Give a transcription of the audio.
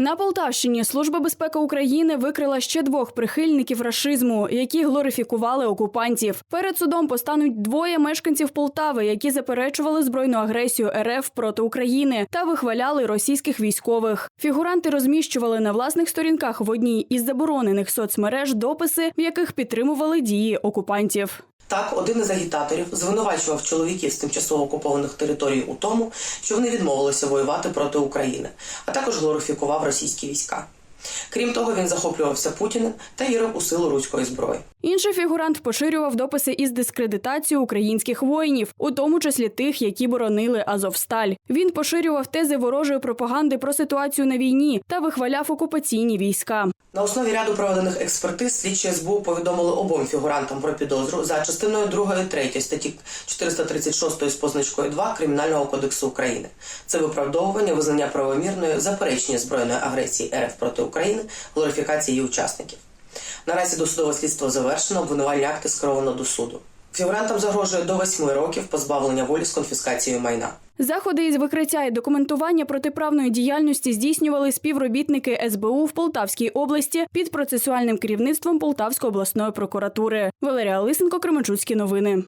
На Полтавщині Служба безпеки України викрила ще двох прихильників рашизму, які глорифікували окупантів. Перед судом постануть двоє мешканців Полтави, які заперечували збройну агресію РФ проти України та вихваляли російських військових. Фігуранти розміщували на власних сторінках в одній із заборонених соцмереж дописи, в яких підтримували дії окупантів. Так, один із агітаторів звинувачував чоловіків з тимчасово окупованих територій у тому, що вони відмовилися воювати проти України, а також глорифікував російські війська. Крім того, він захоплювався Путіним та вірив у силу руської зброї. Інший фігурант поширював дописи із дискредитацією українських воїнів, у тому числі тих, які боронили Азовсталь. Він поширював тези ворожої пропаганди про ситуацію на війні та вихваляв окупаційні війська. На основі ряду проведених експертиз слідчі СБУ повідомили обом фігурантам про підозру за частиною 2 і 3 статті 436 з позначкою 2 Кримінального кодексу України. Це виправдовування, визнання правомірної, заперечення збройної агресії РФ проти України, глорифікації її учасників. Наразі досудове слідство завершено, обвинувальні акти скеровано до суду. Фігурантам загрожує до 8 років позбавлення волі з конфіскацією майна. Заходи із викриття і документування протиправної діяльності здійснювали співробітники СБУ в Полтавській області під процесуальним керівництвом Полтавської обласної прокуратури. Валерія Лисенко, Кременчуцькі новини.